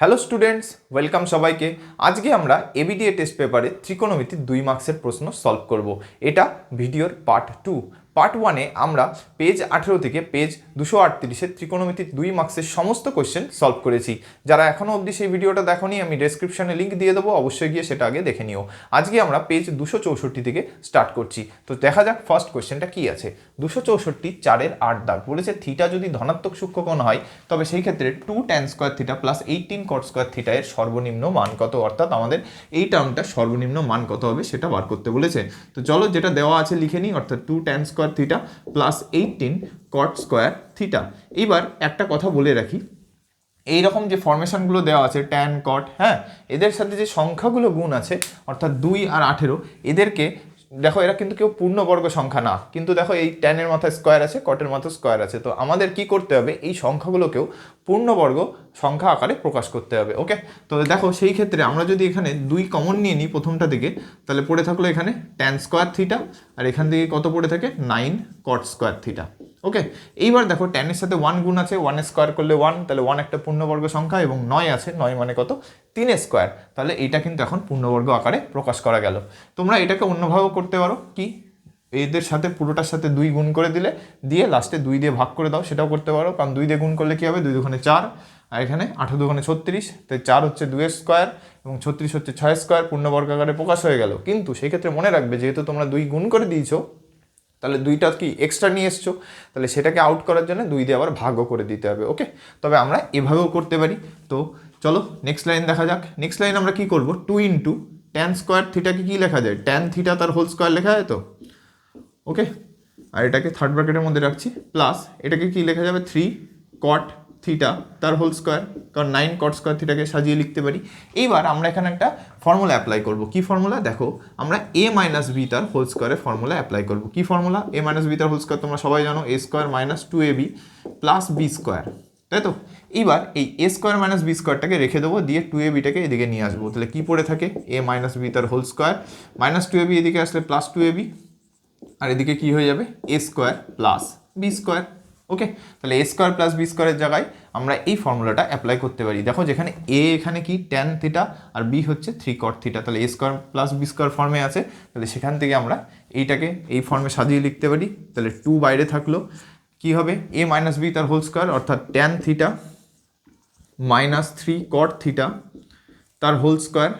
Hello students welcome সবাইকে। আজকে আমরা এবিডিএ টেস্ট পেপারে ত্রিকোণমিতির দুই মার্কসের প্রশ্ন সলভ করব। এটা ভিডিওর পার্ট টু পার্ট ওয়ানে আমরা পেজ আঠেরো থেকে পেজ দুশো আটত্রিশের ত্রিকোণমিতির দুই মার্কসের সমস্ত কোয়েশ্চেন সলভ করেছি। যারা এখনও অবধি সেই ভিডিওটা দেখোনি, আমি ডেসক্রিপশানে লিঙ্ক দিয়ে দেবো, অবশ্যই গিয়ে সেটা আগে দেখে নিও। আজকে আমরা পেজ দুশো চৌষট্টি থেকে স্টার্ট করছি। তো দেখা যাক ফার্স্ট কোশ্চেনটা কী আছে? দুশো চৌষট্টি চারের আট দাগ বলেছে থিটা যদি ধনাত্মক সূক্ষ্মকোণ হয়, তবে সেই ক্ষেত্রে two tan square theta plus eighteen cot square theta এর সর্বনিম্ন মান কত? অর্থাৎ আমাদের এই টার্মটা সর্বনিম্ন মান কত হবে সেটা বার করতে বলেছে। তো চলো যেটা দেওয়া আছে লিখে নিই, অর্থাৎ two tan square theta plus eighteen cot square theta এইবার একটা কথা বলে রাখি। এই রকম যে ফরমেশনগুলো দেওয়া আছে ট্যান কট হ্যাঁ এদের সাথে যে সংখ্যাগুলো গুণ আছে, অর্থাৎ দুই আর আঠেরো, এদেরকে দেখো, এরা কিন্তু কেউ পূর্ণবর্গ সংখ্যা না। কিন্তু দেখো, এই টেনের মাথায় স্কোয়ার আছে কটের মাথায় স্কোয়ার আছে। তো আমাদের কি করতে হবে? এই সংখ্যাগুলোকেও পূর্ণবর্গ সংখ্যা আকারে প্রকাশ করতে হবে ওকে তো দেখো, সেই ক্ষেত্রে আমরা যদি এখানে দুই কমন নিয়ে নিই প্রথমটা থেকে তাহলে পড়ে থাকল এখানে টেন স্কোয়ার থিটা আর এখান থেকে কত পড়ে থাকে? Nine cot square theta okay এইবার দেখো টেনের সাথে ওয়ান গুণ আছে ওয়ান স্কোয়ার করলে ওয়ান তাহলে ওয়ান একটা পূর্ণবর্গ সংখ্যা এবং নয় আছে, নয় মানে কত? তিন স্কোয়ার তাহলে এটা কিন্তু এখন পূর্ণবর্গ আকারে প্রকাশ করা গেল। তোমরা এটাকে অন্যভাবেও করতে পারো। কি? এদের সাথে, পুরোটার সাথে দুই গুণ করে দিলে, দিয়ে লাস্টে দুই দিয়ে ভাগ করে দাও, সেটাও করতে পারো। কারণ দুই দিয়ে গুণ করলে কী হবে? দুই দুখানে চার। আর এখানে আঠেরো দুখানে ছত্রিশ। তাই চার হচ্ছে দুই স্কোয়ার এবং ছত্রিশ হচ্ছে ছয় স্কোয়ার পূর্ণবর্গ আকারে প্রকাশ হয়ে গেল। কিন্তু সেই ক্ষেত্রে মনে রাখবে, যেহেতু তোমরা দুই গুণ করে দিয়েছ তাহলে দুইটা কি এক্সট্রা নিয়ে এসছো? তাহলে সেটাকে আউট করার জন্য দুই দিয়ে আবার ভাগও করে দিতে হবে ওকে তবে আমরা এভাবেও করতে পারি। তো চলো নেক্সট লাইন দেখা যাক। নেক্সট লাইন আমরা কি করব? টু ইন্টু ট্যান স্কোয়ার থিটাকে কী লেখা যায়? ট্যান থিটা তার হোল স্কোয়ার লেখা যায় তো? ওকে আর এটাকে থার্ড ব্র্যাকেটের মধ্যে রাখছি। প্লাস এটাকে কি লেখা যাবে? থ্রি কট থিটা তার হোল স্কোয়ার কারণ নাইন কট স্কোয়ার থিটাকে সাজিয়ে লিখতে পারি। এইবার আমরা এখানে একটা ফর্মুলা অ্যাপ্লাই করব। কি ফর্মুলা দেখো, আমরা এ মাইনাস বি তার হোল স্কোয়ারের ফর্মুলা অ্যাপ্লাই করব। কি ফর্মুলা এ মাইনাস বি তার হোল স্কোয়ার তোমরা সবাই জানো A square minus two A B plus B square তাই তো? এইবার এই এ স্কোয়ার মাইনাস বি স্কোয়ারটাকে রেখে দেবো, দিয়ে টু এ বিটাকে এদিকে নিয়ে আসব। তাহলে কী পড়ে থাকে? এ মাইনাস বি তার whole square minus two A B এদিকে আসলে প্লাস টু এ বি আর এদিকে কি হয়ে যাবে? A square plus B square okay তাহলে এ স্কোয়ার প্লাস বি স্কোয়ারের জায়গায় আমরা এই ফর্মুলাটা অ্যাপ্লাই করতে পারি। দেখো যেখানে এ এখানে কি ট্যান থিটা আর বি হচ্ছে থ্রি কট থিটা তাহলে A square plus B square ফর্মে আছে। তাহলে সেখান থেকে আমরা এইটাকে এই ফর্মে সাজিয়ে লিখতে পারি। তাহলে টু বাইরে থাকল। কি হবে? এ মাইনাস বি তার হোল স্কোয়ার অর্থাৎ tan theta minus three cot theta তার whole square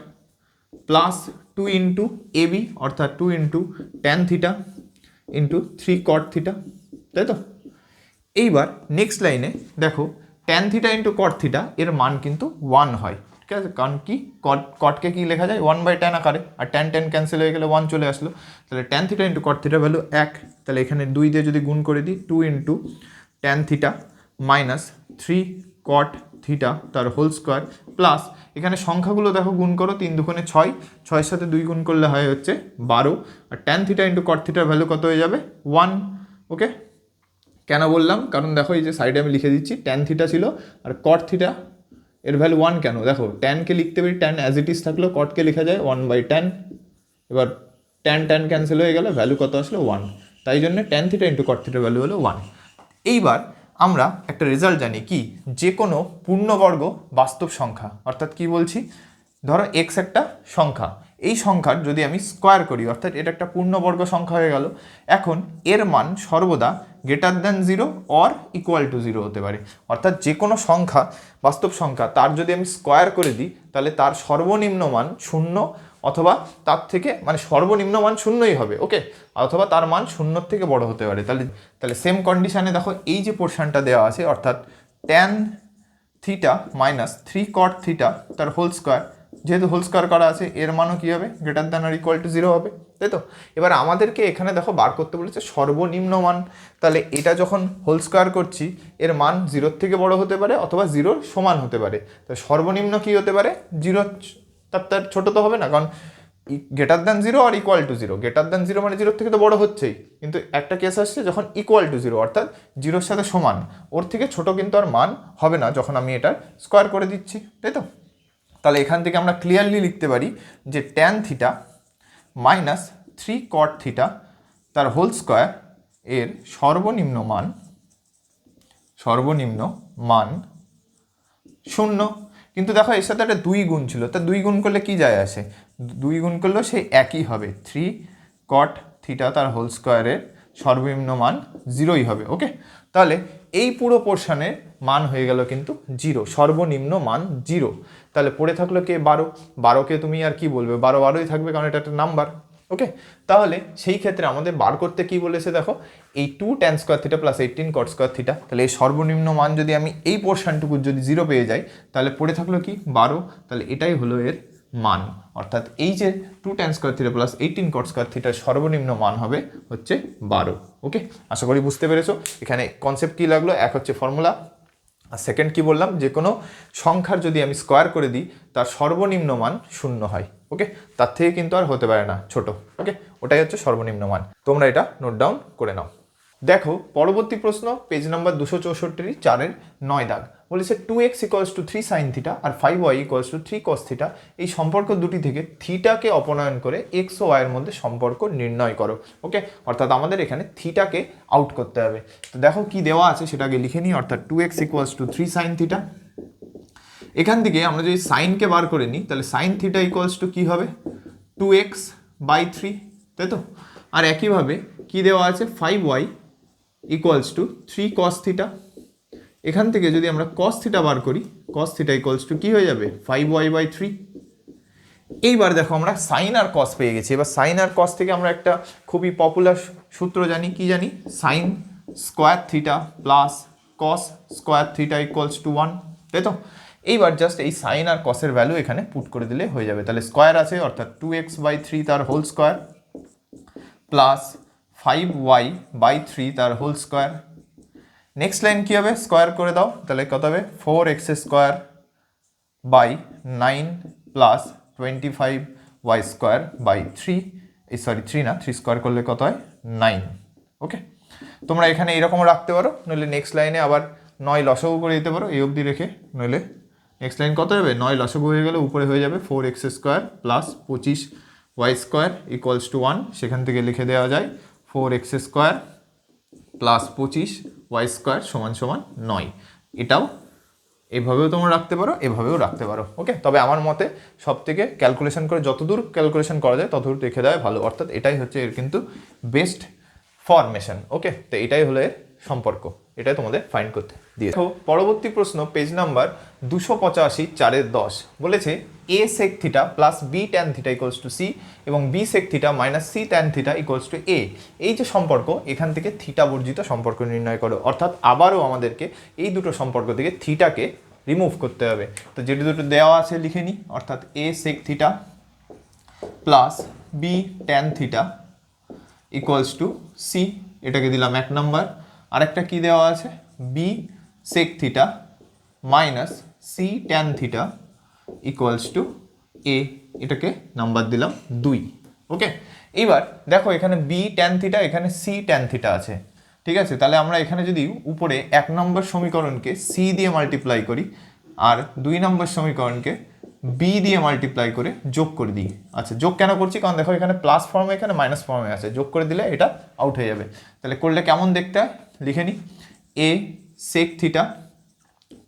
plus two into A B অর্থাৎ two into tan theta into three cot theta তাই তো? এইবার নেক্সট লাইনে দেখো tan theta into cot theta এর মান কিন্তু ওয়ান হয়। ঠিক আছে? কারণ কি? কট কটকে কি লেখা যায়? ওয়ান বাই ট্যান আকারে। আর ট্যান ট্যান ক্যান্সেল হয়ে গেলে ওয়ান চলে আসলো। তাহলে tan theta into cot theta value এক। তাহলে এখানে দুই দিয়ে যদি গুণ করে দিই two into tan theta minus three cot theta তার হোল স্কোয়ার প্লাস এখানে সংখ্যাগুলো দেখো গুণ করো, তিন দুগুণে ছয়। ছয়ের সাথে দুই গুণ করলে হয় হচ্ছে বারো। আর ট্যান থিটা ইন্টু কট থিটার ভ্যালু কত হয়ে যাবে? ওয়ান ওকে কেন বললাম? কারণ দেখো এই যে সাইডে আমি লিখে দিচ্ছি ট্যান থিটা ছিল আর কট থিটা এর ভ্যালু ওয়ান কেন? দেখো ট্যানকে লিখতে পারি ট্যান অ্যাজ ইট ইজ থাকল কটকে লেখা যায় ওয়ান বাই ট্যান এবার ট্যান ট্যান ক্যান্সেল হয়ে গেলে ভ্যালু কত আসলো ওয়ান তাই জন্য ট্যান থিটা ইন্টু কট থিটার ভ্যালু হলো ওয়ান এইবার আমরা একটা রেজাল্ট জানি কি? যে কোনো পূর্ণবর্গ বাস্তব সংখ্যা, অর্থাৎ কি বলছি? ধরো এক্স একটা সংখ্যা, এই সংখ্যার যদি আমি স্কোয়ার করি, অর্থাৎ এটা একটা পূর্ণবর্গ সংখ্যা হয়ে গেল, এখন এর মান সর্বদা greater than zero or equal to zero হতে পারে। অর্থাৎ যে কোনো সংখ্যা, বাস্তব সংখ্যা, তার যদি আমি স্কোয়ার করে দিই, তাহলে তার সর্বনিম্ন মান শূন্য অথবা তার থেকে মানে সর্বনিম্ন মান শূন্যই হবে ওকে অথবা তার মান শূন্যর থেকে বড় হতে পারে। তাহলে তাহলে সেম কন্ডিশানে দেখো, এই যে পোর্শনটা দেওয়া আছে, অর্থাৎ tan theta minus three cot theta তার হোল স্কোয়ার যেহেতু হোল স্কোয়ার করা আছে, এর মানও কী হবে? গ্রেটার দ্যান আর ইকুয়াল টু জিরো হবে, তাই তো? এবার আমাদেরকে এখানে দেখো বার করতে বলেছে সর্বনিম্ন মান। তাহলে এটা যখন হোল স্কোয়ার করছি, এর মান জিরোর থেকে বড় হতে পারে অথবা জিরোর সমান হতে পারে। তো সর্বনিম্ন কী হতে পারে? জিরো তার তার ছোটো তো হবে না, কারণ greater than zero R equal to zero greater than zero মানে জিরোর থেকে তো বড় হচ্ছেই। কিন্তু একটা কেস আসছে যখন ইকুয়াল টু জিরো অর্থাৎ জিরোর সাথে সমান। ওর থেকে ছোট কিন্তু আর মান হবে না যখন আমি এটার স্কোয়ার করে দিচ্ছি, তাই তো? তাহলে এখান থেকে আমরা ক্লিয়ারলি লিখতে পারি যে tan theta minus three cot theta তার হোল স্কোয়ার এর সর্বনিম্ন মান সর্বনিম্ন মান শূন্য। কিন্তু দেখো এর সাথে একটা দুই গুণ ছিল, তা দুই গুণ করলে কি যায় আসে? দুই গুণ করলেও সেই একই হবে। থ্রি কট থিটা তার হোল স্কোয়ারের সর্বনিম্ন মান জিরোই হবে ওকে তাহলে এই পুরো পোর্শনের মান হয়ে গেল কিন্তু জিরো সর্বনিম্ন মান জিরো তাহলে পড়ে থাকল কে? বারো। বারোকে তুমি আর কি বলবে? বারো বারোই থাকবে কারণ এটা একটা নাম্বার। ওকে? তাহলে সেই ক্ষেত্রে আমাদের বার করতে কি বলেছে দেখো? এই two tan square theta plus eighteen cot square theta তাহলে এই সর্বনিম্ন মান যদি আমি এই পোর্শনটুকু যদি জিরো পেয়ে যাই, তাহলে পড়ে থাকল কি? বারো। তাহলে এটাই হলো এর মান। অর্থাৎ এই যে two tan square theta plus eighteen cot square থিটার সর্বনিম্ন মান হবে হচ্ছে বারো। ওকে? আশা করি বুঝতে পেরেছ। এখানে কনসেপ্ট কী লাগল? এক হচ্ছে ফর্মুলা আর সেকেন্ড কি বললাম? যে কোনো সংখ্যার যদি আমি স্কোয়ার করে দিই, তার সর্বনিম্ন মান শূন্য হয় ওকে তার থেকে কিন্তু আর হতে পারে না, ছোট ওকে ওটাই হচ্ছে সর্বনিম্ন মান। তোমরা এটা নোট ডাউন করে নাও। দেখো, পরবর্তী প্রশ্ন পেজ নাম্বার দুশো চৌষট্টির চারের নয় দাগ। বলেছে two X equals to three sine theta R five Y equals to three cos theta এই সম্পর্ক দুটি থেকে থিটাকে অপনয়ন করে এক্স ও ওয়াইয়ের মধ্যে সম্পর্ক নির্ণয় করো ওকে অর্থাৎ আমাদের এখানে থিটাকে আউট করতে হবে। তো দেখো কি দেওয়া আছে সেটাকে লিখে নিই, অর্থাৎ two X equals to three sine theta এখান থেকে আমরা যদি সাইনকে বার করে নিই, তাহলে সাইন থিটা ইকোয়ালস টু কী হবে? টু এক্স বাই থ্রি তাই তো? আর একইভাবে কী দেওয়া আছে? Five Y equals to three cos theta এখান থেকে যদি আমরা কস থিটা বার করি কস থিটা ইকুয়ালস টু কী হয়ে যাবে? ফাইভ ওয়াই বাই থ্রি এইবার দেখো আমরা সাইন আর কস পেয়ে গেছি। এবার সাইন আর কস থেকে আমরা একটা খুবই পপুলার সূত্র জানি। কি জানি? Sine square theta plus cos square theta equals to one তাই তো? এইবার জাস্ট এই সাইন আর কসের ভ্যালু এখানে পুট করে দিলে হয়ে যাবে। তাহলে স্কোয়ার আছে, অর্থাৎ টু এক্স বাই থ্রি তার whole square plus five Y by three তার হোল স্কোয়ার নেক্সট লাইন কী হবে? স্কোয়ার করে দাও। তাহলে কত হবে? Four X square by nine plus twenty five Y square by three এই সরি থ্রি না থ্রি স্কোয়ার করলে কত হয়? নাইন ওকে তোমরা এখানে এরকম রাখতে পারো, নইলে নেক্সট লাইনে আবার নয় লসগু করে দিতে পারো, এই অবধি রেখে। নইলে নেক্সট লাইন কত হবে? নয় লসগু হয়ে গেলে উপরে হয়ে যাবে ফোর এক্স স্কোয়ার প্লাস পঁচিশ Y square equals to one সেখান থেকে লিখে দেওয়া যায় ফোর এক্স স্কোয়ার প্লাস পঁচিশ ওয়াই স্কোয়ার সমান সমান নয়। এটাও এভাবেও তোমরা রাখতে পারো, এভাবেও রাখতে পারো। ওকে তবে আমার মতে সব থেকে ক্যালকুলেশন করে যতদূর ক্যালকুলেশন করা যায়, ততদূর রেখে দেওয়া ভালো। অর্থাৎ এটাই হচ্ছে এর কিন্তু বেস্ট ফরমেশন ওকে তো এটাই হলো এর সম্পর্ক। এটাই তোমাদের ফাইন্ড করতে দিয়ে পরবর্তী প্রশ্ন পেজ নাম্বার দুশো পঁচাশি, চারের দশ। বলেছে A sec theta plus B tan theta equals to C এবং B sec theta minus C tan theta equals to A এই যে সম্পর্ক, এখান থেকে থিটা বর্জিত সম্পর্ক নির্ণয় করো। অর্থাৎ আবারও আমাদেরকে এই দুটো সম্পর্ক থেকে থিটাকে রিমুভ করতে হবে। তো যেটি দুটো দেওয়া আছে লিখে নিই অর্থাৎ A sec theta plus B tan theta equals to C এটাকে দিলাম এক নাম্বার। আরেকটা কি দেওয়া আছে? B sec theta minus C tan theta equals to A এটাকে নাম্বার দিলাম দুই। ওকে এইবার দেখো এখানে বি ট্যান থিটা এখানে সি ট্যান থিটা আছে। ঠিক আছে? তাহলে আমরা এখানে যদি উপরে এক নম্বর সমীকরণকে সি দিয়ে মাল্টিপ্লাই করি, আর দুই নম্বর সমীকরণকে বি দিয়ে মাল্টিপ্লাই করে যোগ করে দিই। আচ্ছা যোগ কেন করছি? কারণ দেখো এখানে প্লাস ফর্মে এখানে মাইনাস ফর্মে আছে। যোগ করে দিলে এটা আউট হয়ে যাবে। তাহলে করলে কেমন দেখতে হয়? লিখে নিই। এ সেক থিটা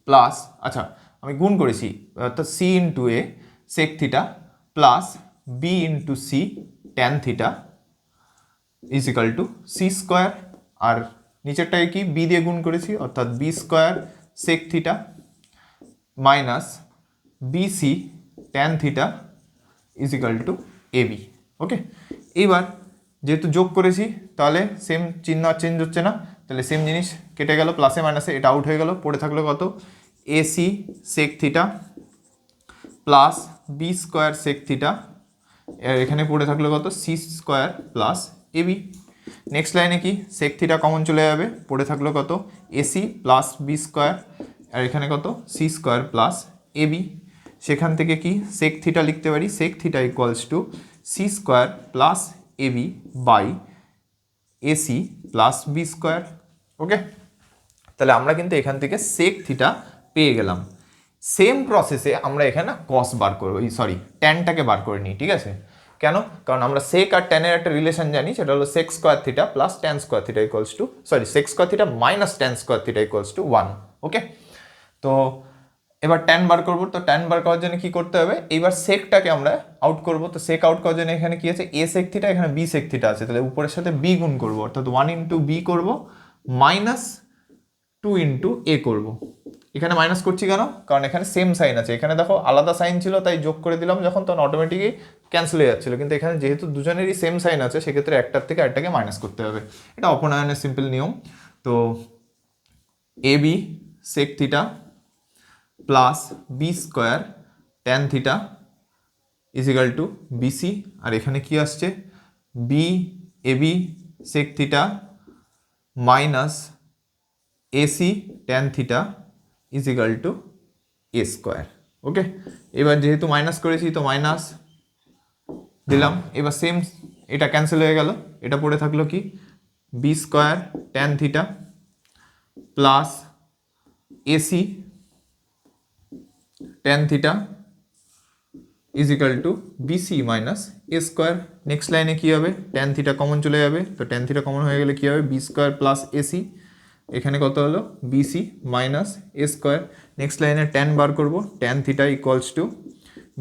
প্লাস আচ্ছা আমি গুণ করেছি, অর্থাৎ C into A sec theta plus B into C tan theta is equal to C square আর নিচেরটাকে কি? বি দিয়ে গুণ করেছি, অর্থাৎ B square sec theta minus BC tan theta is equal to AB okay এইবার যেহেতু যোগ করেছি, তাহলে সেম চিহ্ন আর চেঞ্জ হচ্ছে না। তাহলে সেম জিনিস কেটে গেল প্লাসে মাইনাসে এটা আউট হয়ে গেল, পড়ে থাকল কত? AC sec theta plus B square sec theta এখানে পড়ে থাকল কত? C square plus AB next লাইনে কি? সেক থিটা কমন চলে যাবে। পড়ে থাকল কত? এসি প্লাস বি স্কোয়ার আর এখানে কত? সি স্কোয়ার প্লাস এবি সেখান থেকে কি? সেক থিটা লিখতে পারি। Sec theta equals to C square plus AB by AC plus B square okay তাহলে আমরা কিন্তু এখান থেকে সেক থিটা পেয়ে গেলাম। সেম প্রসেসে আমরা এখানে কস বার করব সরি ট্যানটাকে বার করে নিই, ঠিক আছে? কেন? কারণ আমরা সেক আর ট্যানের একটা রিলেশন জানি, সেটা হলো sec square theta plus tan square theta equals to sorry sec square theta minus tan square theta equals to one okay তো এবার ট্যান বার করব, তো ট্যান বার করার জন্য কী করতে হবে? এইবার সেকটাকে আমরা আউট করব, তো সেক আউট করার জন্য এখানে কী আছে? এ সেক থিটা এখানে বি সেক থিটা আছে, তাহলে উপরের সাথে বি গুণ করব, অর্থাৎ ওয়ান ইন্টু বি করব মাইনাস টু ইন্টু এ করব। এখানে মাইনাস করছি কেন? কারণ এখানে সেম সাইন আছে। এখানে দেখো আলাদা সাইন ছিল, তাই যোগ করে দিলাম যখন তখন অটোমেটিকই ক্যান্সেল হয়ে যাচ্ছিল। কিন্তু এখানে যেহেতু দুজনেরই সেম সাইন আছে, সেক্ষেত্রে একটার থেকে একটাকে মাইনাস করতে হবে। এটা অপনয়নের সিম্পল নিয়ম। তো A B sec theta plus B square tan theta is equal to BC আর এখানে কি আসছে? B A B sec theta minus AC tan theta is equal to A square okay এবার যেহেতু মাইনাস করেছি, তো মাইনাস দিলাম। এবার সেম এটা ক্যান্সেল হয়ে গেল। এটা পড়ে থাকল কি? B square tan theta plus AC tan theta is equal to BC minus A square next লাইনে কী হবে? ট্যান থিটা কমন চলে যাবে। তো ট্যান থিটা কমন হয়ে গেলে কী হবে? বি স্কোয়ার প্লাস এসি এখানে কত হলো? BC minus A square next লাইনে ট্যান বার করব। Tan theta equals to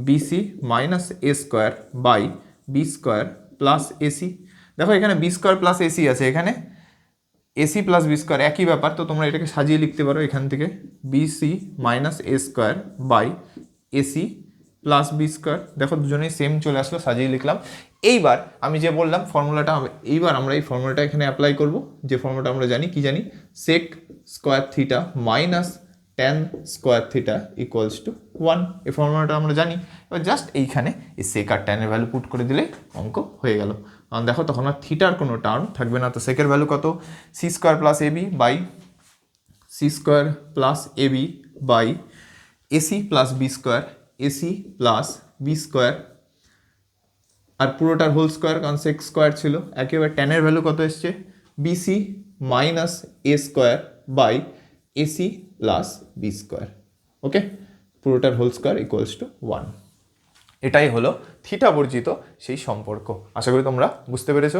BC minus A square by B square plus AC দেখো, এখানে বি স্কোয়ার প্লাস এসি আছে। এখানে এসি প্লাস বি স্কোয়ার একই ব্যাপার। তো তোমরা এটাকে সাজিয়ে লিখতে পারো এখান থেকে। BC minus A square by AC plus B square দেখো দুজনেই সেম চলে আসলো, সাজিয়ে লিখলাম। এইবার আমি যে বললাম ফর্মুলাটা এইবার আমরা এই ফর্মুলাটা এখানে অ্যাপ্লাই করব। যে ফর্মুলাটা আমরা জানি, কি জানি? Sec square theta minus tan square theta equals to one এই ফর্মুলাটা আমরা জানি। এবার জাস্ট এইখানে এই সেক আর টেনের ভ্যালু পুট করে দিলে অঙ্ক হয়ে গেল। কারণ দেখো তখন আর থিটার কোনো টার্ম থাকবে না, তো সেকের ভ্যালু কত? C square plus A B by C square plus A B by AC plus B square AC plus B square আর পুরোটার হোল স্কোয়ার কারণ সেক্স স্কোয়ার ছিল। একেবারে টেনের ভ্যালু কত এসছে? BC minus A square by AC plus B square okay পুরোটার whole square equals to one এটাই হলো থিটা বর্জিত সেই সম্পর্ক। আশা করি তোমরা বুঝতে পেরেছ।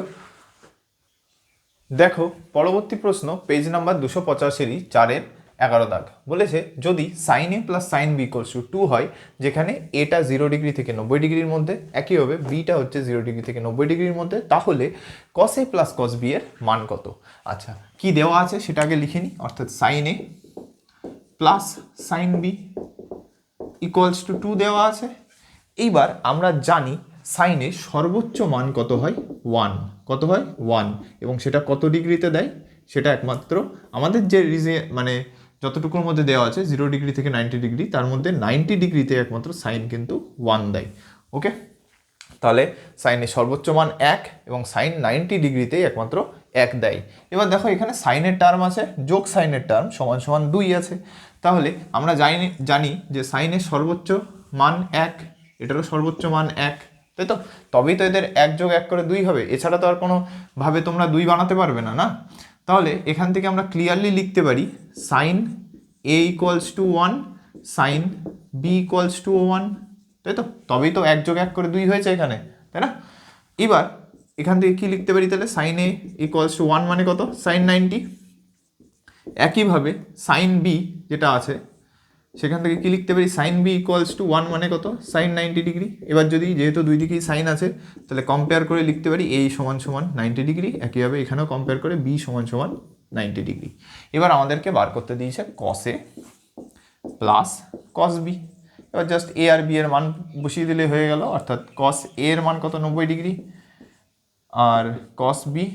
দেখো, পরবর্তী প্রশ্ন পেজ নাম্বার দুশো পঁচাশিরই, চারের এগারো দাগ। বলেছে, যদি sine A plus sine B equals to two হয়, যেখানে এটা জিরো ডিগ্রি থেকে নব্বই ডিগ্রির মধ্যে একইভাবে বিটা হচ্ছে জিরো ডিগ্রি থেকে নব্বই ডিগ্রির মধ্যে, তাহলে কস এ প্লাস কস বি এর মান কত? আচ্ছা কি দেওয়া আছে সেটা আগে লিখে নিই, অর্থাৎ sine A plus sine B equals to two দেওয়া আছে। এইবার আমরা জানি সাইনের সর্বোচ্চ মান কত হয়? ওয়ান কত হয়? ওয়ান এবং সেটা কত ডিগ্রিতে দেয়? সেটা একমাত্র আমাদের যে রিজে মানে যতটুকুর মধ্যে দেওয়া আছে জিরো ডিগ্রি থেকে নাইনটি ডিগ্রি তার মধ্যে নাইনটি ডিগ্রিতে একমাত্র সাইন কিন্তু ওয়ান দেয়। ওকে তাহলে সাইনের সর্বোচ্চ মান এক এবং সাইন নাইনটি ডিগ্রিতেই একমাত্র এক দেয়। এবার দেখো এখানে সাইনের টার্ম আছে, যোগ সাইনের টার্ম সমান সমান দুই আছে। তাহলে আমরা জানি জানি যে সাইনের সর্বোচ্চ মান এক, এটারও সর্বোচ্চ মান এক, তাই তো? তবেই তো এদের এক যোগ এক করে দুই হবে। এছাড়া তো আর কোনোভাবে তোমরা দুই বানাতে পারবে না না? তাহলে এখান থেকে আমরা ক্লিয়ারলি লিখতে পারি sine A equals to one sine B equals to one তাই তো? তবেই তো এক যোগ এক করে দুই হয়েছে এখানে, তাই না? এবার এখান থেকে কি লিখতে পারি তাহলে? Sine A equals to one মানে কত? সাইন নাইনটি একইভাবে সাইন বি যেটা আছে সেখান থেকে কি লিখতে পারি? Sine B equals to one মানে কত? সাইন নাইনটি ডিগ্রি এবার যদি যেহেতু দুই দিকেই সাইন আছে, তাহলে কম্পেয়ার করে লিখতে পারি এই সমান সমান নাইনটি ডিগ্রি একইভাবে এখানেও কম্পেয়ার করে বি সমান সমান নাইনটি ডিগ্রি এবার আমাদেরকে বার করতে দিয়েছে cos A plus cos B এবার জাস্ট এ আর বি এর মান বসিয়ে দিলে হয়ে গেল, অর্থাৎ কস এ এর মান কত? নব্বই ডিগ্রি আর কস বি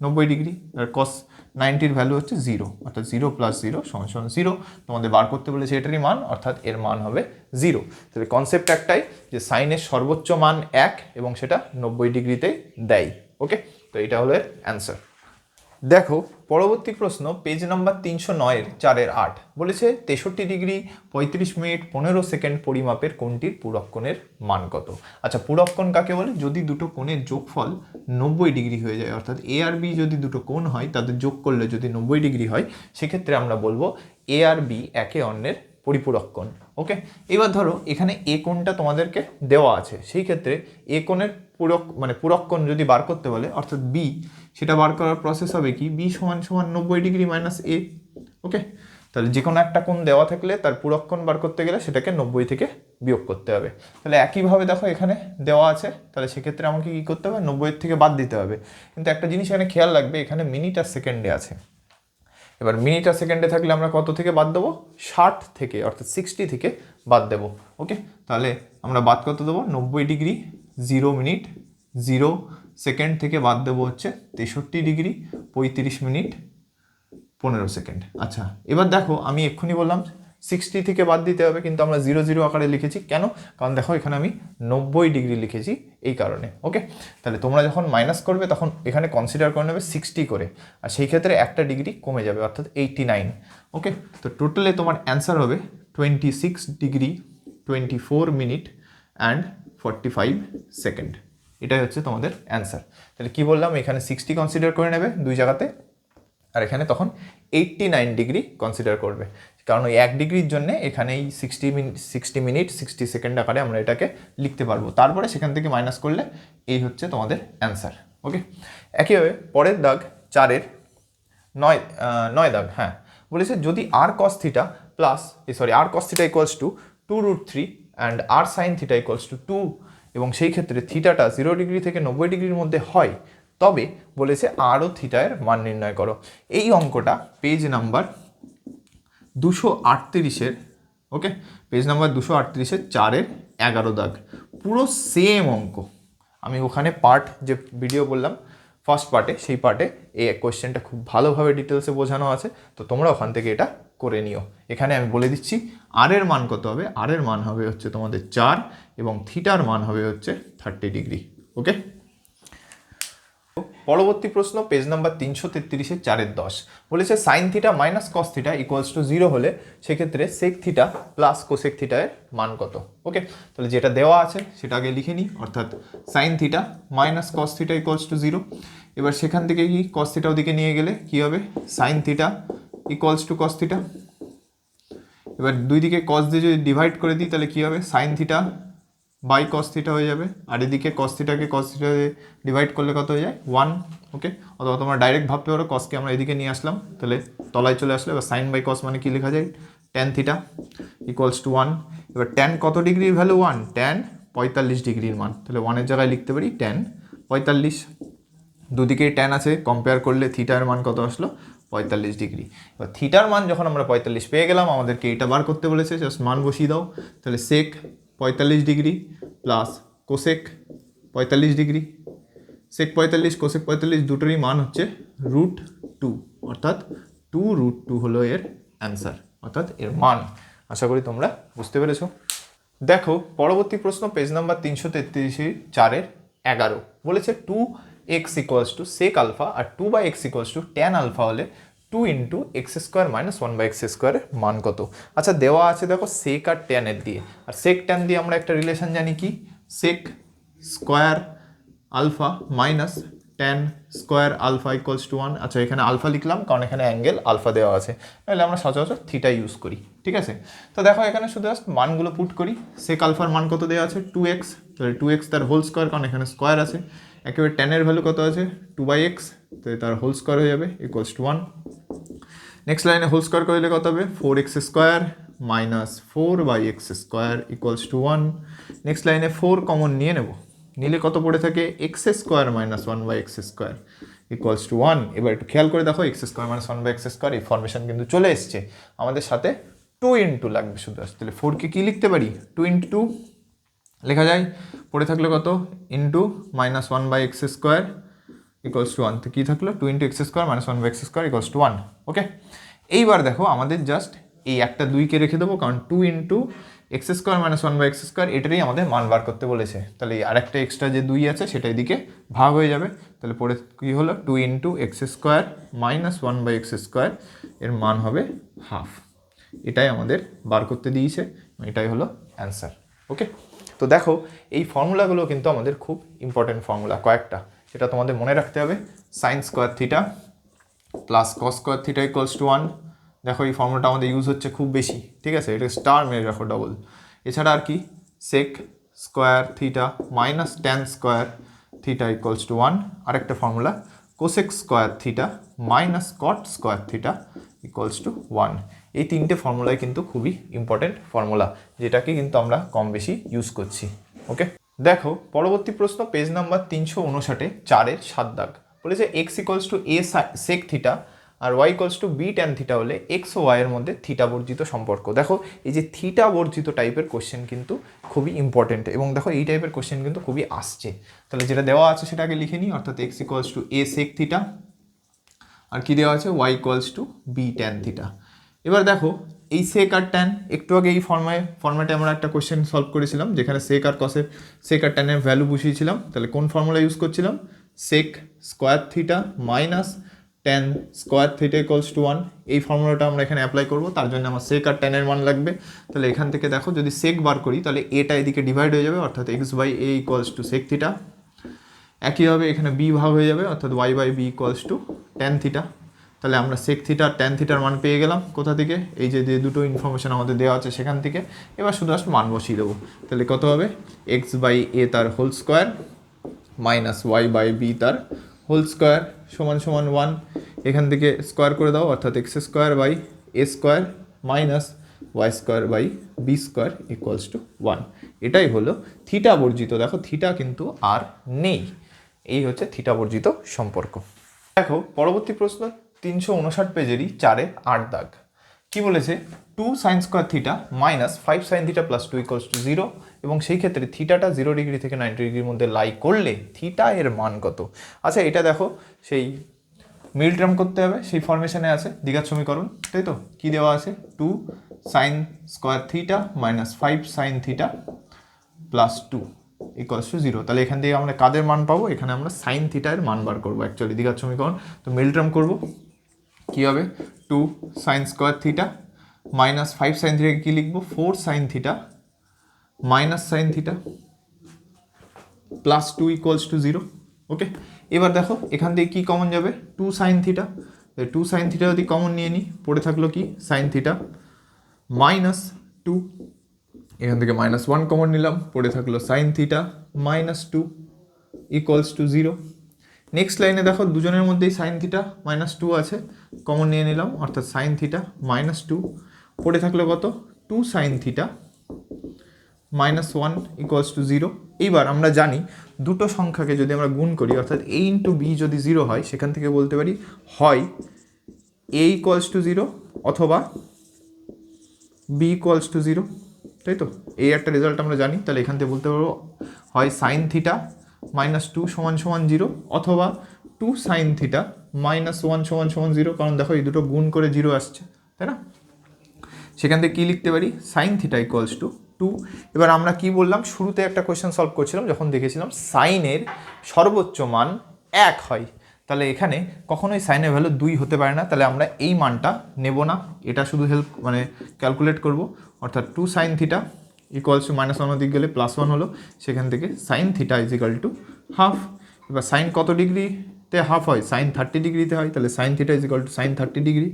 নব্বই ডিগ্রি আর কস নাইনটির ভ্যালু হচ্ছে জিরো অর্থাৎ জিরো প্লাস জিরো সমান জিরো তোমাদের বার করতে বলেছে এটারই মান, অর্থাৎ এর মান হবে জিরো তবে কনসেপ্ট একটাই যে সাইনের সর্বোচ্চ মান এক এবং সেটা নব্বই ডিগ্রিতে দেয়। ওকে তো এটা হলো অ্যান্সার দেখো পরবর্তী প্রশ্ন পেজ নাম্বার তিনশো নয়ের চারের আট বলেছে, তেষট্টি ডিগ্রি পঁয়ত্রিশ মিনিট পনেরো সেকেন্ড পরিমাপের কোণটির পুরক্ষণের মান কত? আচ্ছা পুরক্ষণ কাকে বলে? যদি দুটো কোণের যোগফল নব্বই ডিগ্রি হয়ে যায়, অর্থাৎ এ আর বি যদি দুটো কোণ হয়, তাদের যোগ করলে যদি নব্বই ডিগ্রি হয়, সেক্ষেত্রে আমরা বলব এ আর বি একে অন্যের পরিপূরক্ষণ ওকে এবার ধরো, এখানে এ কোণটা তোমাদেরকে দেওয়া আছে। সেই ক্ষেত্রে এ কোণের পুরক মানে পুরক্ষণ যদি বার করতে বলে, অর্থাৎ বি সেটা বার করার প্রসেস হবে কি? বি সমান সমান নব্বই ডিগ্রি মাইনাস এ ওকে তাহলে যে কোনো একটা কোণ দেওয়া থাকলে তার পুরক্ষণ বার করতে গেলে সেটাকে নব্বই থেকে বিয়োগ করতে হবে। তাহলে একইভাবে দেখো এখানে দেওয়া আছে। তাহলে সেক্ষেত্রে আমাকে কী করতে হবে? নব্বইয়ের থেকে বাদ দিতে হবে। কিন্তু একটা জিনিস এখানে খেয়াল রাখবে, এখানে মিনিট আর সেকেন্ডে আছে। এবার মিনিট আর সেকেন্ডে থাকলে আমরা কত থেকে বাদ দেবো? ষাট থেকে, অর্থাৎ সিক্সটি থেকে বাদ দেবো ওকে তাহলে আমরা বাদ কত দেবো? নব্বই degree zero minute zero second থেকে বাদ দেবো হচ্ছে তেষট্টি ডিগ্রি, পঁয়ত্রিশ মিনিট, পনেরো সেকেন্ড। আচ্ছা এবার দেখো, আমি এক্ষুনি বললাম সিক্সটি থেকে বাদ দিতে হবে, কিন্তু আমরা জিরো জিরো আকারে লিখেছি। কেন? কারণ দেখো, এখানে আমি নব্বই ডিগ্রি লিখেছি এই কারণে ওকে তাহলে তোমরা যখন মাইনাস করবে, তখন এখানে কনসিডার করে নেবে সিক্সটি করে। আর সেই ক্ষেত্রে একটা ডিগ্রি কমে যাবে, অর্থাৎ এইটটি নাইন ওকে তো টোটালে তোমার অ্যান্সার হবে twenty six degree twenty four minute and forty five second এটাই হচ্ছে তোমাদের অ্যান্সার তাহলে কি বললাম? এখানে সিক্সটি কনসিডার করে নেবে দুই জায়গাতে, আর এখানে তখন এইট্টি নাইন ডিগ্রি কনসিডার করবে। কারণ ওই এক ডিগ্রির জন্য এখানে এই sixty minute sixty minute sixty second আকারে আমরা এটাকে লিখতে পারব। তারপরে সেখান থেকে মাইনাস করলে এই হচ্ছে তোমাদের অ্যান্সার ওকে একইভাবে পরের দাগ চারের নয় নয় দাগ হ্যাঁ। বলেছে যদি R cos theta plus sorry R cos theta equals to two root three and R sine theta equals to two এবং সেই ক্ষেত্রে থিটাটা জিরো ডিগ্রি থেকে নব্বই ডিগ্রির মধ্যে হয়, তবে বলেছে আরও থিটায়ের মান নির্ণয় করো। এই অঙ্কটা পেজ নাম্বার দুশো আটত্রিশের ওকে পেজ নাম্বার দুশো আটত্রিশের চারের এগারো দাগ। পুরো সেম অঙ্ক। আমি ওখানে পার্ট যে ভিডিও বললাম ফার্স্ট পার্টে সেই পার্টে এই কোয়েশ্চেনটা খুব ভালোভাবে ডিটেলসে বোঝানো আছে। তো তোমরা ওখান থেকে এটা করে নিও। এখানে আমি বলে দিচ্ছি আর এর মান কত হবে? আর এর মান হবে হচ্ছে তোমাদের চার এবং থিটার মান হবে হচ্ছে থার্টি ডিগ্রি ওকে পরবর্তী প্রশ্ন পেজ নাম্বার তিনশো তেত্রিশে চারের দশ। বলেছে sine theta minus cos theta equals to zero হলে সেক্ষেত্রে সেক থিটা প্লাস কোসেক থিটার মান কত? ওকে তাহলে যেটা দেওয়া আছে সেটা আগে লিখে নিই, অর্থাৎ sine theta minus cos theta equals to zero এবার সেখান থেকে কি কস থিটা ওদিকে নিয়ে গেলে কি হবে? Sine theta equals to cos theta এবার দুই দিকে কস দিয়ে যদি ডিভাইড করে দিই, তাহলে কী হবে? Sine theta by cos theta হয়ে যাবে। আর এদিকে কস থিটাকে কস থিটা ডিভাইড করলে কত হয়ে যায়? ওয়ান ওকে অথবা তোমরা ডাইরেক্ট ভাবতে পারো কসকে আমরা এদিকে নিয়ে আসলাম। তাহলে তলায় চলে আসলে। এবার সাইন বাই কস মানে কি লেখা যায়? Tan theta equals to one এবার টেন কত ডিগ্রির ভ্যালু ওয়ান টেন পঁয়তাল্লিশ ডিগ্রির মান। তাহলে ওয়ানের জায়গায় লিখতে পারি টেন পঁয়তাল্লিশ। দুদিকেই ট্যান আছে কম্পেয়ার করলে থিটার মান কত আসলো? পঁয়তাল্লিশ ডিগ্রি। এবার থিটার মান যখন আমরা পঁয়তাল্লিশ পেয়ে গেলাম, আমাদেরকে এটা বার করতে বলেছে। জাস্ট মান বসিয়ে দাও। তাহলে সেক পঁয়তাল্লিশ ডিগ্রি প্লাস কোসেক পঁয়তাল্লিশ ডিগ্রি। সেক পঁয়তাল্লিশ কোসেক পঁয়তাল্লিশ দুটোরই মান হচ্ছে রুট টু অর্থাৎ টু রুট টু হলো এর অ্যান্সার অর্থাৎ এর মান। আশা করি তোমরা বুঝতে পেরেছ। দেখো, পরবর্তী প্রশ্ন পেজ নাম্বার তিনশো তেত্রিশে চারের এগারো। বলেছে two X equals to sec alpha R two by X equals to tan alpha হলে two into X square minus one by X স্কোয়ারের মান কত? আচ্ছা দেওয়া আছে দেখো সেক আর ট্যানের দিয়ে। আর সেক ট্যান দিয়ে আমরা একটা রিলেশন জানি কি? Sec square alpha minus tan square alpha equals to one আচ্ছা এখানে আলফা লিখলাম, কারণ এখানে অ্যাঙ্গেল আলফা দেওয়া আছে। তাহলে আমরা সচরাচর থিটা ইউজ করি, ঠিক আছে? তো দেখো, এখানে শুধু জাস্ট মানগুলো পুট করি। সেক আলফার মান কত দেওয়া আছে? টু এক্স তাহলে টু এক্স তার হোল স্কোয়ার কারণ এখানে স্কোয়ার আছে। একেবারে টেনের ভ্যালু কত আছে? টু বাই এক্স তো তার হোল স্কোয়ার হয়ে যাবে ইকুয়ালস টু ওয়ান নেক্সট লাইনে হোল স্কোয়ার করলে কত হবে? Four X square minus four by X square equals to one next লাইনে ফোর কমন নিয়ে নেব। নিলে কত পড়ে থাকে? X square minus one by X square equals to one এবার একটু খেয়াল করে দেখো X square minus one by X square এই ফর্মেশন কিন্তু চলে এসছে। আমাদের সাথে টু ইন্টু লাগবে শুধু। আসতে তাহলে ফোরকে কী লিখতে পারি? টু ইন্টু টু লেখা যায়। পড়ে থাকল কত? Into minus one by X square equals to one তো কী থাকল? Two into X square minus one by X square equals to one okay এইবার দেখো, আমাদের জাস্ট এই একটা দুইকে রেখে দেবো, কারণ two into X square minus one by X square এটারই আমাদের মান বার করতে বলেছে। তাহলে এই আরেকটা এক্সট্রা যে দুই আছে, সেটা এদিকে ভাগ হয়ে যাবে। তাহলে পরে কী হলো? Two into X square minus one by X square এর মান হবে হাফ এটাই আমাদের বার করতে দিয়েছে, এটাই হলো অ্যান্সার ওকে তো দেখো, এই ফর্মুলাগুলো কিন্তু আমাদের খুব ইম্পর্টেন্ট ফর্মুলা কয়েকটা। সেটা তোমাদের মনে রাখতে হবে। Sine square theta plus cos square theta equals to one দেখো এই ফর্মুলাটা আমাদের ইউজ হচ্ছে খুব বেশি, ঠিক আছে? এটা স্টার মেরে রাখো ডবল এছাড়া আর কি? Sec square theta minus tan square theta equals to one আরেকটা formula cosec square theta minus cot square theta equals to one এই তিনটে ফর্মুলাই কিন্তু খুবই ইম্পর্টেন্ট ফর্মুলা যেটাকে কিন্তু আমরা কম বেশি ইউজ করছি ওকে দেখো, পরবর্তী প্রশ্ন পেজ নাম্বার তিনশো উনষাটে, চারের সাত দাগ। বলেছে X equals to A sec theta R Y equals to B tan theta হলে এক্স ও ওয়াইয়ের মধ্যে থিটা বর্জিত সম্পর্ক। দেখো, এই যে থিটা বর্জিত টাইপের কোশ্চেন কিন্তু খুবই ইম্পর্টেন্ট এবং দেখো, এই টাইপের কোশ্চেন কিন্তু খুবই আসছে। তাহলে যেটা দেওয়া আছে সেটা আগে লিখে নিই, অর্থাৎ X equals to A sec theta আর কি দেওয়া আছে? Y equals to B tan theta এবার দেখো এই সেক আর ট্যান একটু আগে এই ফর্মে ফর্মেটে আমরা একটা কোয়েশ্চেন সলভ করেছিলাম, যেখানে সেক আর কসের সেক আর ট্যানের ভ্যালু বসিয়েছিলাম তাহলে কোন ফর্মুলা ইউজ করছিলাম? Sec square theta minus tan square theta equals to one এই ফর্মুলাটা আমরা এখানে অ্যাপ্লাই করব, তার জন্য আমার সেক আর ট্যানের মান লাগবে। তাহলে এখান থেকে দেখো, যদি সেক বার করি, তাহলে এটা এদিকে ডিভাইড হয়ে যাবে, অর্থাৎ X by A equals to sec theta একইভাবে এখানে বি ভাগ হয়ে যাবে, অর্থাৎ Y by B equals to tan theta তাহলে আমরা সেক থিটা ট্যান থিটার মান পেয়ে গেলাম কোথা থেকে? এই যে যে দুটো ইনফরমেশন আমাদের দেওয়া আছে সেখান থেকে। এবার শুধু আসলে মান বসিয়ে দেবো। তাহলে কত হবে? এক্স বাই এ তার whole square minus Y by B তার হোল স্কোয়ার সমান সমান ওয়ান এখান থেকে স্কোয়ার করে দাও, অর্থাৎ X square by A square minus Y square by B square equals to one এটাই হলো থিটা বর্জিত। দেখো থিটা কিন্তু আর নেই। এই হচ্ছে থিটা বর্জিত সম্পর্ক। দেখো, পরবর্তী প্রশ্ন। তিনশো উনষাট পেজেরই চারে আট দাগ। কি বলেছে? Two sine square theta minus five sine theta plus two equals to zero এবং সেই ক্ষেত্রে থিটাটা জিরো ডিগ্রি থেকে নাইনটি ডিগ্রির মধ্যে লাই করলে থিটা এর মান কত? আচ্ছা এটা দেখো, সেই মিল টার্ম করতে হবে, সেই ফরমেশনে আছে দ্বিঘাত সমীকরণ, তাই তো? কী দেওয়া আছে? Two sine square theta minus five sine theta plus two equals to zero তাহলে এখান থেকে আমরা কাদের মান পাবো? এখানে আমরা সাইন থিটার মান বার করব অ্যাকচুয়ালি দ্বিঘাত সমীকরণ। তো মিল টার্ম করব। কী হবে? Two sine square theta minus five sine থিটাকে কী লিখব? Four sine theta minus sine theta plus two equals to zero okay এবার দেখো, এখান থেকে কী কমন যাবে? Two sine theta two sine theta যদি কমন নিয়ে নিই, পড়ে থাকল কি? সাইন থিটা মাইনাস টু এখান থেকে মাইনাস ওয়ান কমন নিলাম, পড়ে থাকল sine theta minus two equals to zero next লাইনে দেখো, দুজনের মধ্যেই সাইন থিটা মাইনাস টু আছে। কমন নিয়ে নিলাম, অর্থাৎ সাইন থিটা মাইনাস টু পড়ে থাকল কত? Two sine theta minus one equals to zero এইবার আমরা জানি, দুটো সংখ্যাকে যদি আমরা গুণ করি, অর্থাৎ এ ইন্টু বি যদি জিরো হয়, সেখান থেকে বলতে পারি, হয় এ ইকুয়ালস টু জিরো অথবা বি ইকুয়ালস টু জিরো তাই তো? এই একটা রেজাল্ট আমরা জানি, তাহলে এখান থেকে বলতে পারব, হয় সাইন থিটা মাইনাস টু সমান সমান জিরো অথবা two sine theta minus one সমান সমান জিরো কারণ দেখো এই দুটো গুণ করে জিরো আসছে, তাই না? সেখান থেকে কী লিখতে পারি? Sine theta equals to two এবার আমরা কি বললাম? শুরুতে একটা কোয়েশ্চেন সলভ করছিলাম, যখন দেখেছিলাম সাইনের সর্বোচ্চ মান এক হয়। তাহলে এখানে কখনোই সাইনের ভ্যালু দুই হতে পারে না। তাহলে আমরা এই মানটা নেব না। এটা শুধু হেল্প মানে ক্যালকুলেট করব। অর্থাৎ two sine theta equals to minus one দিক গেলে প্লাস ওয়ান হলো, সেখান থেকে sine theta is equal to half এবার সাইন কত ডিগ্রিতে হাফ হয়? সাইন থার্টি ডিগ্রিতে হয়, তাহলে sine theta is equal to sine thirty degree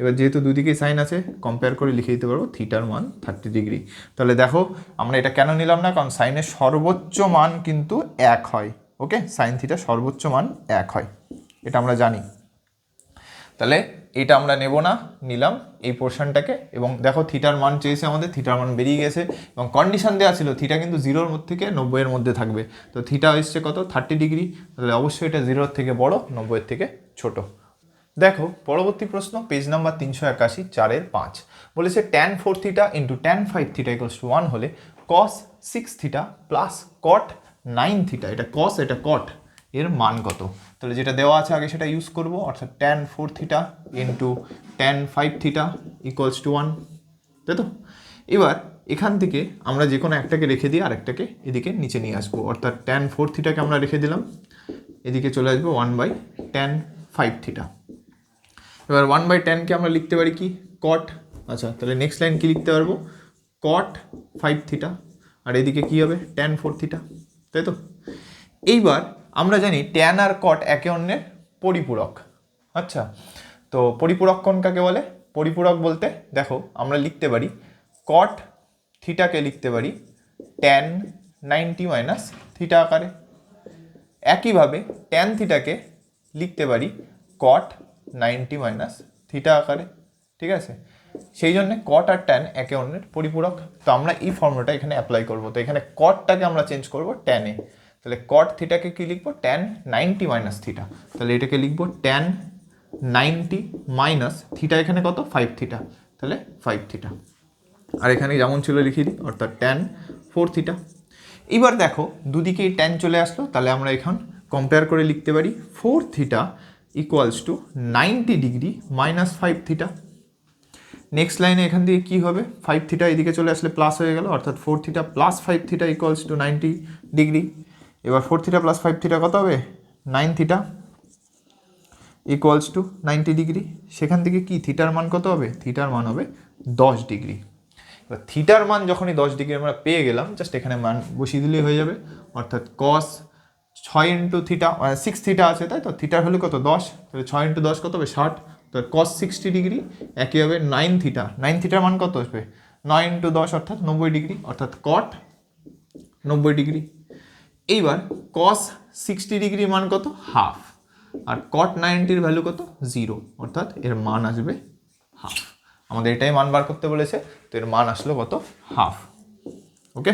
এবার যেহেতু দুদিকেই সাইন আছে কম্পেয়ার করে লিখে দিতে পারব থিটার মান থার্টি ডিগ্রি তাহলে দেখো, আমরা এটা কেন নিলাম না? কারণ সাইনের সর্বোচ্চ মান কিন্তু এক হয় ওকে সাইন থিটা সর্বোচ্চ মান এক হয়, এটা আমরা জানি। তাহলে এটা আমরা নেব না, নিলাম এই পোর্শনটাকে এবং দেখো থিটার মান চেয়েছে আমাদের থিটার মান বেরিয়ে গেছে। এবং কন্ডিশন দেওয়া ছিল থিটা কিন্তু জিরোর মধ্যে থেকে নব্বইয়ের মধ্যে থাকবে। তো থিটা এসছে কত? থার্টি ডিগ্রি তাহলে অবশ্যই এটা জিরোর থেকে বড়, নব্বইয়ের থেকে ছোট। দেখো, পরবর্তী প্রশ্ন পেজ নাম্বার তিনশো একাশি, চারের পাঁচ। বলেছে tan four theta into tan five theta equals to one হলে cos six theta plus cot nine theta এটা কস এটা কট এর মান কত? তাহলে যেটা দেওয়া আছে আগে সেটা ইউজ করব, অর্থাৎ tan four theta into tan five theta equals to one তাই তো? এবার এখান থেকে আমরা যে কোনো একটাকে রেখে দিয়ে আরেকটাকে এদিকে নিচে নিয়ে আসব, অর্থাৎ ট্যান ফোর থিটাকে আমরা রেখে দিলাম, এদিকে চলে আসব one by tan five theta এবার ওয়ান বাই টেনকে আমরা লিখতে পারি কি? কট আচ্ছা তাহলে নেক্সট লাইন কি লিখতে পারব? কট ফাইভ থিটা আর এদিকে কি হবে? ট্যান ফোর থিটা তাই তো? এইবার আমরা জানি ট্যান আর কট একে অন্যের পরিপূরক। আচ্ছা তো পরিপূরক কোন কাকে বলে? পরিপূরক বলতে, দেখো, আমরা লিখতে পারি কট থিটাকে লিখতে পারি ট্যান নাইনটি মাইনাস থিটা আকারে। একইভাবে ট্যান থিটাকে লিখতে পারি কট নাইনটি মাইনাস থিটা আকারে, ঠিক আছে? সেই জন্য কট আর ট্যান একে অন্যের পরিপূরক। তো আমরা এই ফর্মুলাটা এখানে অ্যাপ্লাই করব। তো এখানে কটটাকে আমরা চেঞ্জ করব ট্যানে তাহলে কট থিটাকে কি লিখব? ট্যান নাইনটি মাইনাস থিটা তাহলে এটাকে লিখব ট্যান নাইনটি মাইনাস থিটা এখানে কত? ফাইভ থিটা তাহলে ফাইভ থিটা আর এখানে যেমন ছিল লিখিয়ে দিই, অর্থাৎ ট্যান ফোর থিটা এবার দেখো দুদিকেই ট্যান চলে আসলো, তাহলে আমরা এখন কম্পেয়ার করে লিখতে পারি four theta equals to ninety degree minus five theta next লাইনে এখান থেকে কী হবে? ফাইভ থিটা এদিকে চলে আসলে প্লাস হয়ে গেল, অর্থাৎ four theta plus five theta equals to ninety degree এবার four theta plus five theta কত হবে? Nine theta equals to ninety degree সেখান থেকে কি? থিটার মান কত হবে? থিটার মান হবে দশ ডিগ্রি এবার থিটার মান যখনই দশ ডিগ্রি আমরা পেয়ে গেলাম জাস্ট এখানে মান বসিয়ে দিলেই হয়ে যাবে। অর্থাৎ কস ছয় ইন্টু থিটা সিক্স থিটা আছে, তাই তো? থিটার হলে কত? দশ। তাহলে ছয় ইন্টু দশ কত হবে? ষাট। তো কস সিক্সটি ডিগ্রি একই হবে নাইন থিটা নাইন থিটার মান কত আসবে? নয় ইন্টু দশ, অর্থাৎ নব্বই ডিগ্রি অর্থাৎ কট নব্বই ডিগ্রি এইবার কস সিক্সটি ডিগ্রি মান কত? হাফ আর কট নাইনটির ভ্যালু কত? জিরো অর্থাৎ এর মান আসবে হাফ আমাদের এটাই মান বার করতে বলেছে, তো এর মান আসলো কত? হাফ ওকে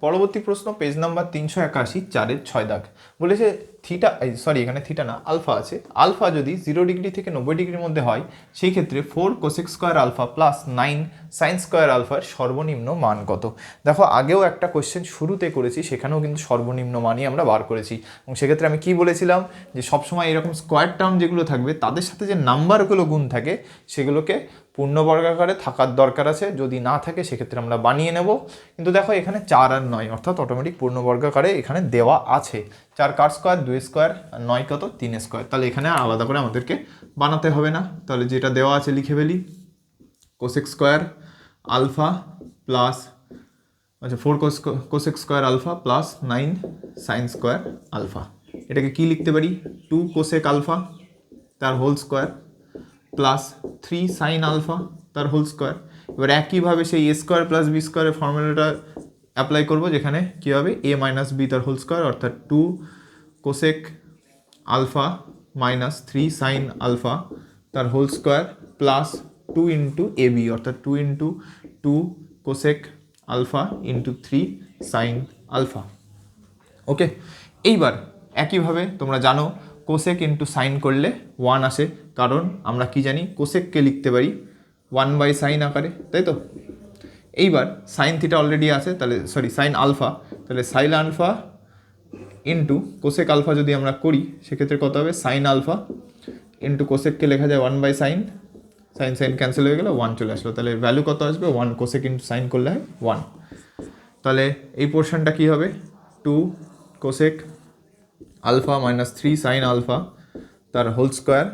পরবর্তী প্রশ্ন পেজ নাম্বার তিনশো একাশি, চারের ছয় দাগ। বলেছে থিটা সরি এখানে থিটা না আলফা আছে। আলফা যদি জিরো ডিগ্রি থেকে নব্বই ডিগ্রির মধ্যে হয়, সেই ক্ষেত্রে four cosec square alpha plus nine sine square আলফার সর্বনিম্ন মান কত? দেখো, আগেও একটা কোশ্চেন শুরুতে করেছি, সেখানেও কিন্তু সর্বনিম্ন মানই আমরা বার করেছি। এবং সেক্ষেত্রে আমি কি বলেছিলাম? যে সবসময় এরকম স্কোয়ার টার্ম যেগুলো থাকবে, তাদের সাথে যে নাম্বারগুলো গুণ থাকে, সেগুলোকে পূর্ণবর্গাকারে থাকার দরকার আছে। যদি না থাকে, সেক্ষেত্রে আমরা বানিয়ে নেব। কিন্তু দেখো, এখানে চার আর নয়, অর্থাৎ অটোমেটিক পূর্ণবর্গাকারে এখানে দেওয়া আছে। চার কার স্কোয়ার দুই স্কোয়ার আর নয় কত? তিন স্কোয়ার তাহলে এখানে আলাদা করে আমাদেরকে বানাতে হবে না। তাহলে যেটা দেওয়া আছে, লিখে ফেলি। কোসেক স্কোয়ার আলফা প্লাস আচ্ছা four cos cosec square alpha plus nine sine square alpha এটাকে কি লিখতে পারি? টু কোসেক আলফা তার whole square plus three sine alpha তার হোল স্কোয়ার এবার একইভাবে সেই এ স্কোয়ার প্লাস বি স্কোয়ারের ফর্মুলাটা অ্যাপ্লাই করব, যেখানে কী হবে? এ মাইনাস বি তার হোল স্কোয়ার অর্থাৎ two cosec alpha minus three sine alpha তার whole square plus two into A B অর্থাৎ two into two cosec alpha into three sine alpha okay এইবার, একইভাবে তোমরা জানো কোসেক ইন্টু সাইন করলে one আসে। কারণ আমরা কি জানি? কোসেককে লিখতে পারি ওয়ান বাই সাইন আকারে, তাই তো? এইবার সাইন থিটা অলরেডি আছে, তাহলে সরি সাইন আলফা তাহলে sine alpha into cosec alpha যদি আমরা করি, সেক্ষেত্রে কত হবে? সাইন আলফা ইন্টু কোসেককে লেখা যায় one by sine sine sine cancel হয়ে গেলো ওয়ান চলে আসলো। তাহলে ভ্যালু কত আসবে? ওয়ান কোসেক ইন্টু সাইন করলে হয় ওয়ান তাহলে এই পোর্শনটা কী হবে? Two cosec alpha minus three sine alpha তার হোল স্কোয়ার।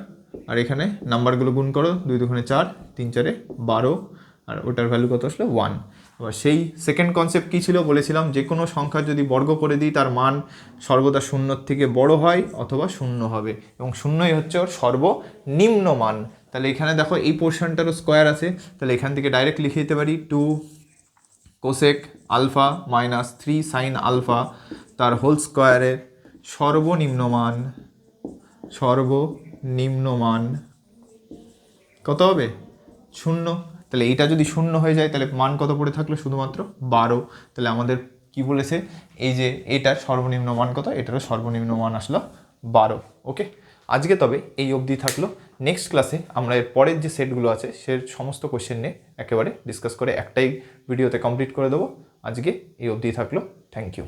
আর এখানে নাম্বারগুলো গুণ করো, দুই দুখানে চার, তিন চারে বারো, আর ওটার ভ্যালু কত আসলো? ওয়ান এবার সেই সেকেন্ড কনসেপ্ট কী ছিল বলেছিলাম, যে কোনো সংখ্যা যদি বর্গ করে দিই, তার মান সর্বদা শূন্যর থেকে বড় হয় অথবা শূন্য হবে। এবং শূন্যই হচ্ছে ওর সর্বনিম্ন মান। তাহলে এখানে দেখো এই পোর্শনটারও স্কোয়ার আছে। তাহলে এখান থেকে ডাইরেক্ট লিখে দিতে পারি two cosec alpha minus three sine alpha তার হোল স্কোয়ারের সর্বনিম্ন মান সর্বনিম্ন মান কত হবে? শূন্য। তাহলে এইটা যদি শূন্য হয়ে যায়, তাহলে মান কত পড়ে থাকল? শুধুমাত্র বারো। তাহলে আমাদের কি বলেছে? এই যে এটার সর্বনিম্ন মান কত? এটারও সর্বনিম্ন মান আসলো বারো। ওকে? আজকে তবে এই অবধি থাকল। নেক্সট ক্লাসে আমরা এর পরের যে সেটগুলো আছে সে সমস্ত কোশ্চেন নিয়ে একেবারে ডিসকাস করে একটাই ভিডিওতে কমপ্লিট করে দেবো। আজকে এই অবধি থাকল। Thank you